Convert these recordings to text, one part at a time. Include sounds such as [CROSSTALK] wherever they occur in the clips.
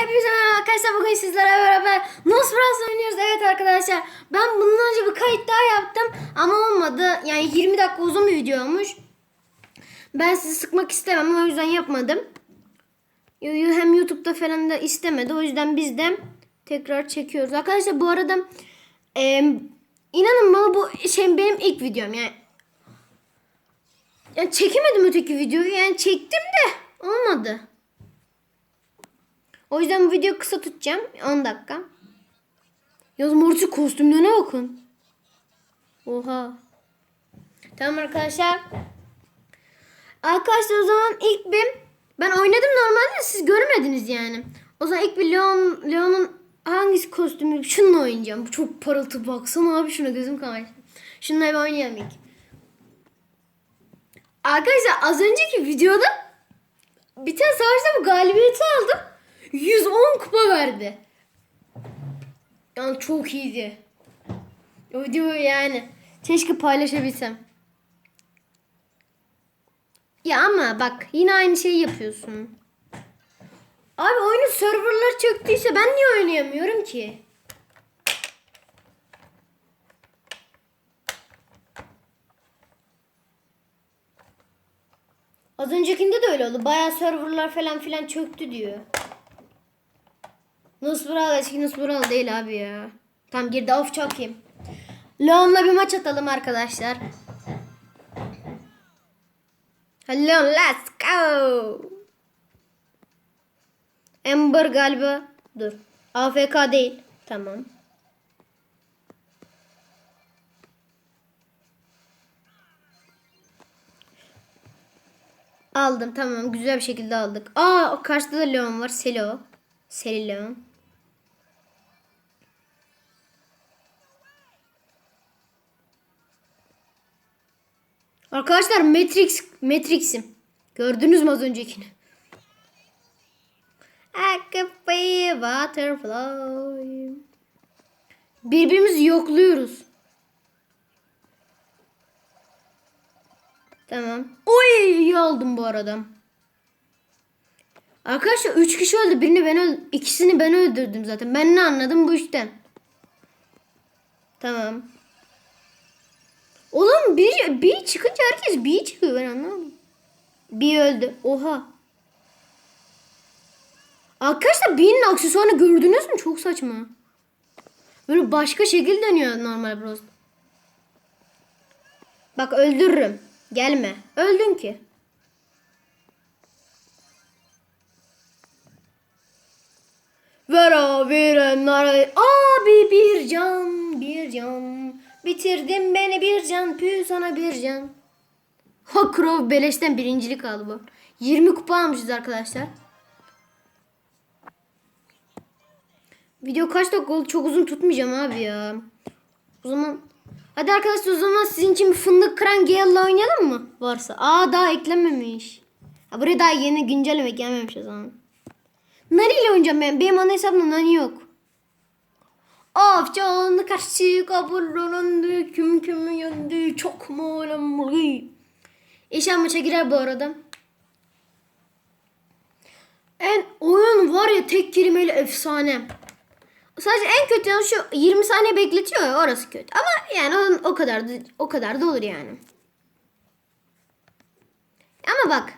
Hepinize merhaba arkadaşlar. Bugün sizlerle beraber Nosferatu oynuyoruz. Evet arkadaşlar. Ben bundan önce bir kayıt daha yaptım. Ama olmadı. Yani 20 dakika uzun bir video olmuş. Ben sizi sıkmak istemem. O yüzden yapmadım. Hem YouTube'da falan da istemedi. O yüzden biz de tekrar çekiyoruz. Arkadaşlar bu arada e, inanın bana bu şey benim ilk videom. Yani, yani çekemedim öteki videoyu. Yani çektim de olmadı. O yüzden bu videoyu kısa tutacağım. 10 dakika. Yaz Morty kostümlerine bakın. Oha. Tamam arkadaşlar. Arkadaşlar o zaman ilk bir ben oynadım normalde siz görmediniz yani. O zaman ilk bir Leon Leon'un hangisi kostümü şununla oynayacağım. Çok parıltı baksana abi şuna gözüm kamaştı. Şununla bir oynayalım ilk. Arkadaşlar az önceki videoda bir tane savaşta bu galibiyeti aldım. 110 kupa verdi. Yani çok iyiydi. O videoyu yani. Keşke paylaşabilsem. Ya ama bak yine aynı şeyi yapıyorsun. Abi oyunun serverları çöktüyse ben niye oynayamıyorum ki? Az öncekinde de öyle oldu. Bayağı serverlar falan filan çöktü diyor. Nusbural eski Nusbural değil abi ya. Tam girdi of çok iyiyim. Leon'la bir maç atalım arkadaşlar. Leon let's go. Ember galiba. Dur. AFK değil. Tamam. Aldım tamam güzel bir şekilde aldık. Aa karşıda da Leon var. Selo. Seli Leon. Arkadaşlar Matrix Matrix'im. Gördünüz mü az öncekini? I butterfly. Birbirimizi yokluyoruz. Tamam. Oy iyi aldım bu arada. Arkadaşlar 3 kişi öldü. Birini ben öldüm. İkisini ben öldürdüm zaten. Ben ne anladım bu işten. Tamam. Oğlum bir, bir çıkınca herkes bir çıkıyor ben anlamadım. Bir öldü. Oha. Arkadaşlar birinin aksesuarını gördünüz mü? Çok saçma. Böyle başka şekil dönüyor normal bros. Bak öldürürüm. Gelme. Öldün ki. Ver veren nara. Abi bir can, bir can. Bitirdin beni bir can, pü sana bir can. Ha Crow beleşten birincilik aldı bu. 20 kupa almışız arkadaşlar. Video kaç dakika oldu? Çok uzun tutmayacağım abi ya. O zaman Hadi arkadaşlar o zaman sizin için bir fındık kıran Gale'la oynayalım mı? Varsa. Aa daha eklenmemiş. Ha, buraya daha yeni güncelleme gelmemiş o zaman. Nani ile oynayacağım ben. Benim ana hesabımda Nani yok. Of canlı karşı kabullandı. Küm küm yandı. Çok mu önemli. İnşallah maça girer bu arada. En oyun var ya tek kelimeyle efsane. Sadece en kötü yanı şu 20 saniye bekletiyor ya orası kötü. Ama yani o, o kadar da, o kadar da olur yani. Ama bak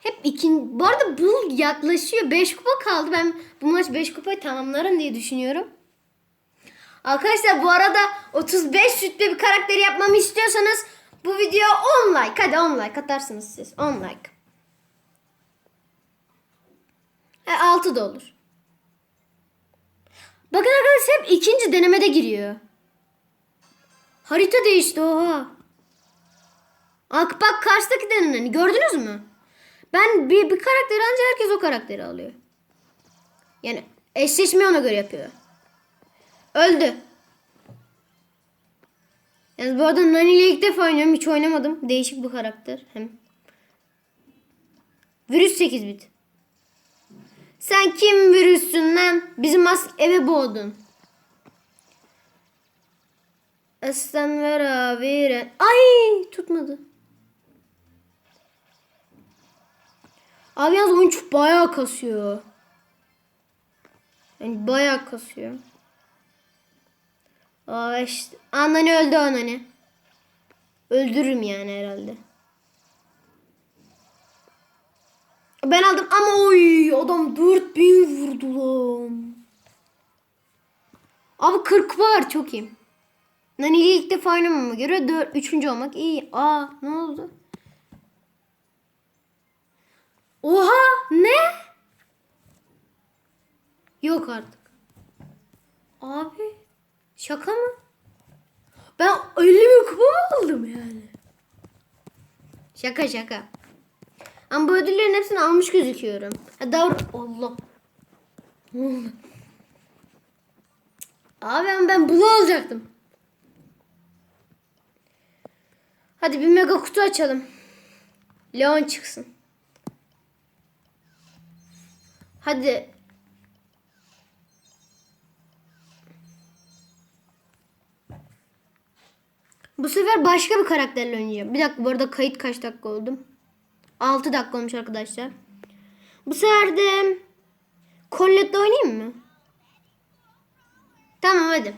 hep ikin bu arada bu yaklaşıyor. 5 kupa kaldı. Ben bu maç 5 kupayı tamamlarım diye düşünüyorum. Arkadaşlar bu arada 35 sütlü bir karakteri yapmamı istiyorsanız bu video 10 like. Hadi 10 like atarsınız siz. 10 like. E, 6 da olur. Bakın arkadaşlar hep ikinci denemede giriyor. Harita değişti oha. Bak bak karşıdaki denemeni gördünüz mü? Ben bir, bir karakteri alınca herkes o karakteri alıyor. Yani eşleşmeyi ona göre yapıyor. Öldü. Yani bu arada Nani ile ilk defa oynuyorum. Hiç oynamadım. Değişik bir karakter. Hem. Virüs 8 bit. Sen kim virüsün lan? Bizim mask eve boğdun. Aslan ver abi. Ay tutmadı. Abi yalnız oyun çok bayağı kasıyor. Yani bayağı kasıyor. Aa işte. Anani öldü anani. Öldürürüm yani herhalde. Ben aldım ama oy adam 4000 vurdu lan. Abi 40 var çok iyi. Nani ilk defa oynamama göre 4, 3. olmak iyi. Aa ne oldu? Oha ne? Yok artık. Abi şaka mı? Ben 50 bin kupa mı aldım yani? Şaka şaka. Ama bu ödüllerin hepsini almış gözüküyorum. Ha, davr Allah. Abi ama ben bunu alacaktım. Hadi bir mega kutu açalım. Leon çıksın. Hadi. Bu sefer başka bir karakterle oynayacağım. Bir dakika bu arada kayıt kaç dakika oldu? 6 dakika olmuş arkadaşlar. Bu sefer de Colette'le oynayayım mı? Tamam hadi.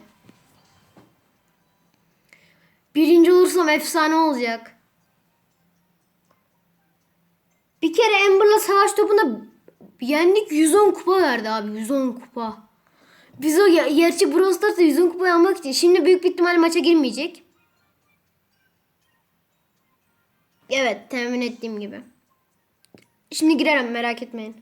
Birinci olursam efsane olacak. Bir kere Amber'la savaş topunda yendik 110 kupa verdi abi 110 kupa. Biz o ger- gerçi Brawl Stars'ta 110 kupa almak için şimdi büyük bir ihtimalle maça girmeyecek. Evet tahmin ettiğim gibi. Şimdi girerim merak etmeyin.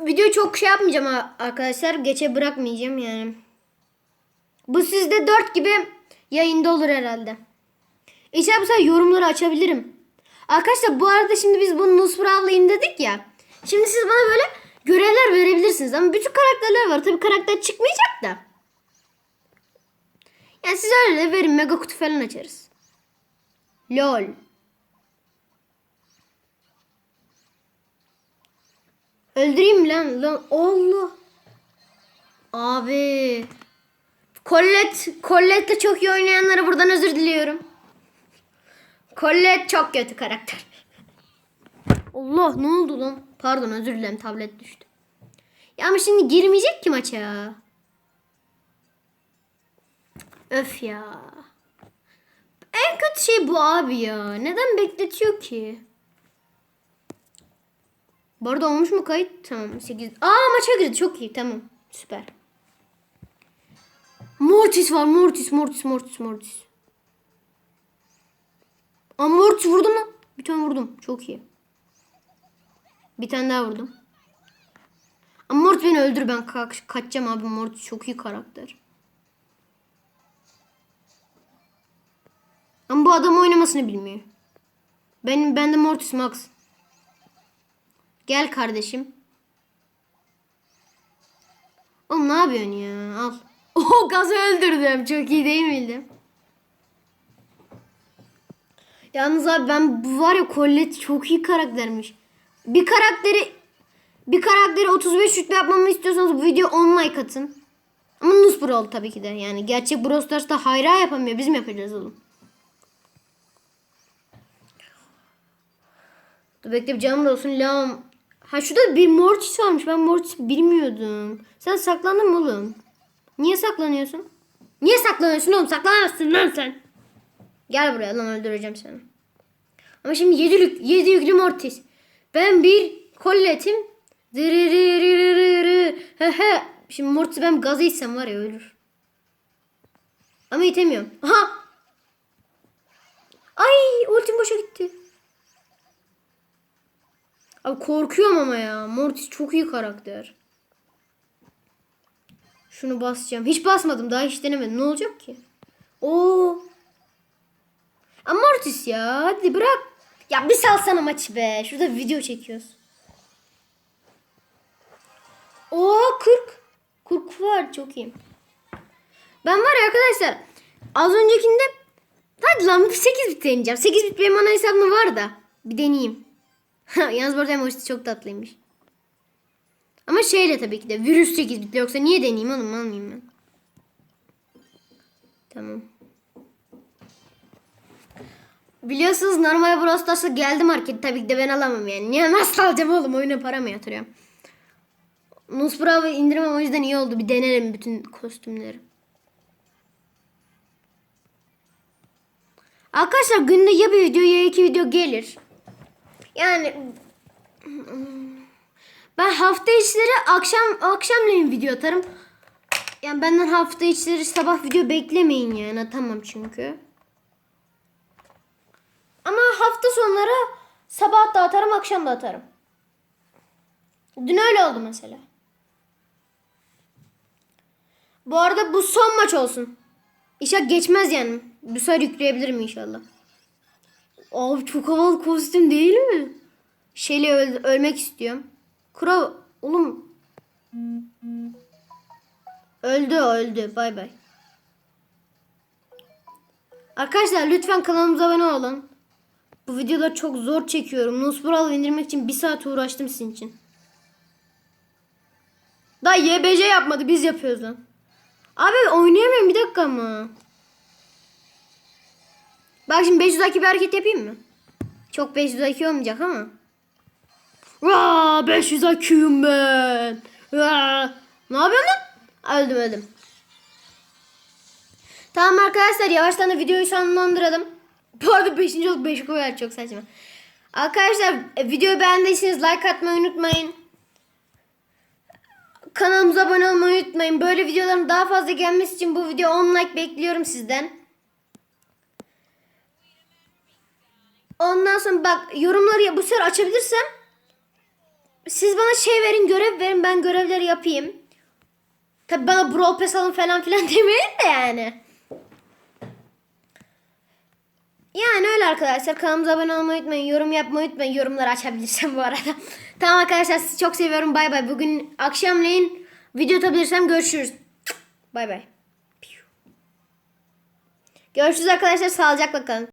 Video çok şey yapmayacağım arkadaşlar. Geçe bırakmayacağım yani. Bu sizde 4 gibi yayında olur herhalde. İnşallah bu sefer yorumları açabilirim. Arkadaşlar bu arada şimdi biz bunu Nusra abla indirdik ya. Şimdi siz bana böyle görevler verebilirsiniz. Ama bütün karakterler var. Tabii karakter çıkmayacak da. Yani siz öyle de verin. Mega kutu falan açarız. LOL. Öldüreyim lan? Lan Allah. Abi. Colette, Colette'le çok iyi oynayanlara buradan özür diliyorum. Colette çok kötü karakter. Allah ne oldu lan? Pardon özür dilerim tablet düştü. Ya ama şimdi girmeyecek ki maça. Öf ya. En kötü şey bu abi ya. Neden bekletiyor ki? Bu arada olmuş mu kayıt? Tamam 8. Aa maça girdi çok iyi tamam süper. Mortis var Mortis Mortis Mortis Mortis. Aa Mortis vurdu mu? Bir tane vurdum çok iyi. Bir tane daha vurdum. Ama Mortis beni öldür ben ka- kaçacağım abi Mortis çok iyi karakter. Ama bu adam oynamasını bilmiyor. Benim ben de Mortis Max. Gel kardeşim. Oğlum ne yapıyorsun ya? Al. [LAUGHS] Oh gazı öldürdüm. Çok iyi değil miydi? Yalnız abi ben bu var ya Colette çok iyi karaktermiş. Bir karakteri bir karakteri 35 rütbe yapmamı istiyorsanız bu video 10 like atın. Ama Nus Brawl tabii ki de. Yani gerçek Brawl Stars'ta hayra yapamıyor. Biz mi yapacağız oğlum? Dur bekle bir canım da olsun. Lam. Ha şurada bir Mortis varmış. Ben Mortis bilmiyordum. Sen saklandın mı oğlum? Niye saklanıyorsun? Niye saklanıyorsun oğlum? Saklanamazsın lan sen. Gel buraya lan öldüreceğim seni. Ama şimdi yedi, yük, yedi yüklü Mortis. Ben bir kolletim. Dırırırırırı. He he. Şimdi Mortis ben gazı içsem var ya ölür. Ama itemiyorum. Aha. Ay ultim boşa gitti. Abi korkuyorum ama ya. Mortis çok iyi karakter. Şunu basacağım. Hiç basmadım. Daha hiç denemedim. Ne olacak ki? Oo. Ama Mortis ya. Hadi bırak. Ya bir salsana maçı be. Şurada video çekiyoruz. Oo 40. 40 var. Çok iyi. Ben var ya arkadaşlar. Az öncekinde hadi lan 8 bit deneyeceğim. 8 bit benim ana hesabım var da. Bir deneyeyim. [LAUGHS] Yalnız bu arada emojisi çok tatlıymış. Ama şeyle tabii ki de virüs 8 bitli yoksa niye deneyeyim oğlum almayayım ben. Tamam. Biliyorsunuz normal Brawl Stars'a geldi market. Tabii ki de ben alamam yani. Niye nasıl alacağım oğlum? Oyuna para mı yatırıyorum? Nus Bravo indirmem o yüzden iyi oldu. Bir denerim bütün kostümleri. Arkadaşlar günde ya bir video ya iki video gelir. Yani ben hafta içleri akşam akşamleyin video atarım. Yani benden hafta içleri sabah video beklemeyin yani atamam çünkü. Ama hafta sonları sabah da atarım akşam da atarım. Dün öyle oldu mesela. Bu arada bu son maç olsun. İnşallah geçmez yani. Bu sefer yükleyebilirim inşallah. Abi çok havalı kostüm değil mi? Şeyle öl- ölmek istiyorum. Kura oğlum. Öldü öldü. Bay bay. Arkadaşlar lütfen kanalımıza abone olun. Bu videoları çok zor çekiyorum. Nusbralı indirmek için bir saat uğraştım sizin için. Daha YBC yapmadı biz yapıyoruz lan. Abi oynayamıyorum bir dakika ama. Bak şimdi 500 IQ bir hareket yapayım mı? Çok 500 IQ olmayacak ama. Vaa 500 IQ'yum ben. Vaa. Ne yapıyorsun lan? Öldüm öldüm. Tamam arkadaşlar yavaştan da videoyu sonlandıralım. Bu arada 5. olup 5 koyar çok saçma. Arkadaşlar e, videoyu beğendiyseniz like atmayı unutmayın. Kanalımıza abone olmayı unutmayın. Böyle videoların daha fazla gelmesi için bu video 10 like bekliyorum sizden. Ondan sonra bak yorumları ya- bu sefer açabilirsem siz bana şey verin görev verin ben görevleri yapayım. Tabi bana Brawl Pass alın falan filan [LAUGHS] demeyin de yani. Yani öyle arkadaşlar. Kanalımıza abone olmayı unutmayın. Yorum yapmayı unutmayın. Yorumları açabilirsem bu arada. [LAUGHS] tamam arkadaşlar sizi çok seviyorum. Bay bay. Bugün akşamleyin video atabilirsem görüşürüz. Bay bay. Görüşürüz arkadaşlar. Sağlıcakla kalın.